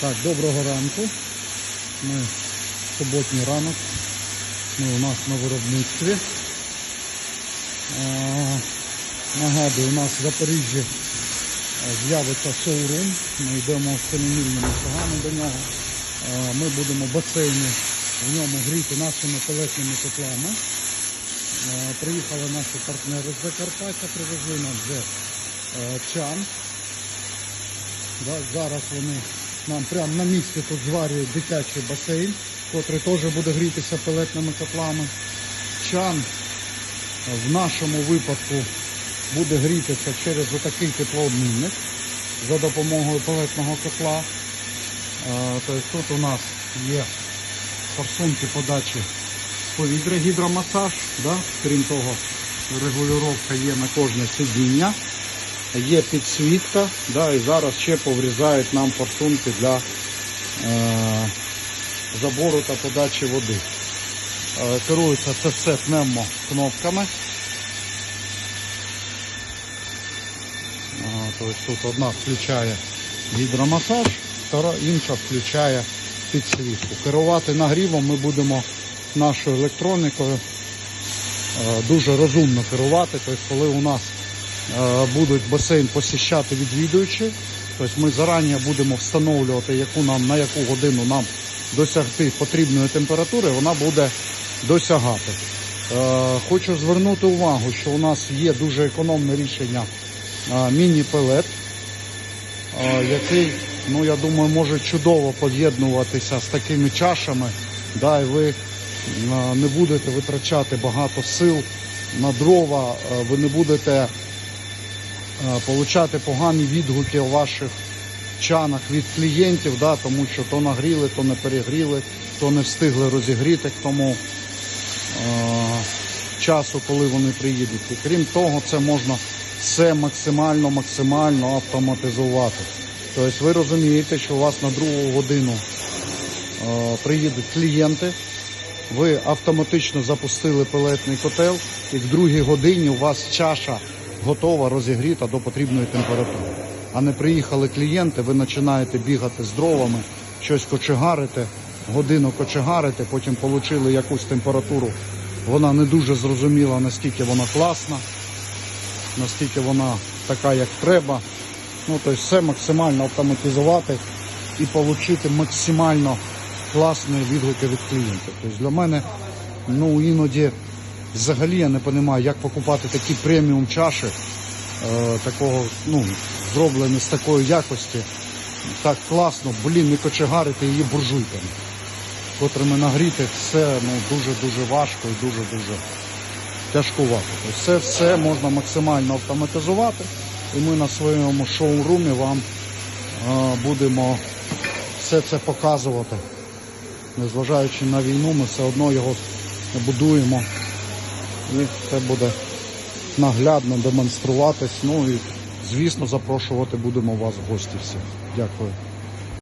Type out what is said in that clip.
Так, доброго ранку. Ми суботній ранок. Ми у нас на виробництві. Нагадую, у нас в Запоріжжі е, з'явиться шоурум. Ми йдемо семимільними шагами до нього. Ми будемо басейни в ньому гріти нашими пелетними котлами. А, приїхали наші партнери з Закарпаття, привезли нам вже е, чан. Зараз вони нам прямо на місці тут зварюють дитячий басейн, котрий теж буде грітися пелетними котлами. Чан в нашому випадку буде грітися через отакий теплообмінник за допомогою пелетного котла. Тобто тут у нас є форсунки подачі повітря, гідромасаж, да? крім того, регулювання є на кожне сидіння є підсвітка, да, і зараз ще поврізають нам форсунки для е, забору та подачі води. Е, керується це все пневмокнопками. Е, тобто тут одна включає гідромасаж, інша включає підсвітку. Керувати нагрівом ми будемо нашою електроникою е, дуже розумно керувати. Тобто, коли у нас будуть басейн посіщати відвідувачі, тобто ми зарані будемо встановлювати, яку нам, на яку годину нам досягти потрібної температури, вона буде досягати. Е, Хочу звернути увагу, що у нас є дуже економне рішення е, міні-пелет, е, який, ну я думаю, може чудово поєднуватися з такими чашами, да, і ви е, не будете витрачати багато сил на дрова, е, ви не будете е, получати погані відгуки у ваших чанах від клієнтів, да, тому що то нагріли, то не перегріли, то не встигли розігріти к тому е, часу, коли вони приїдуть. І крім того, це можна все максимально, максимально автоматизувати. Тобто ви розумієте, що у вас на другу годину е, приїдуть клієнти, ви автоматично запустили пелетний котел, і в другій годині у вас чаша готова розігріта до потрібної температури. А не приїхали клієнти, ви починаєте бігати з дровами, щось кочегарите, годину кочегарите, потім отримали якусь температуру. Вона не дуже зрозуміла, наскільки вона класна, наскільки вона така, як треба. Ну, тобто все максимально автоматизувати і отримати максимально класні відгуки від клієнтів. Тобто для мене ну, іноді взагалі я не розумію, як покупати такі преміум чаші, е, такого, ну, зроблені з такої якості. Так класно, блін, не кочегарити її буржуйками, котрими нагріти все ну, дуже-дуже важко і дуже-дуже тяжкувато. Тобто це все можна максимально автоматизувати, і ми на своєму шоурумі вам е, будемо все це показувати. Незважаючи на війну, ми все одно його будуємо. І це буде наглядно демонструватись. Ну і звісно запрошувати будемо вас в гості всіх. Дякую.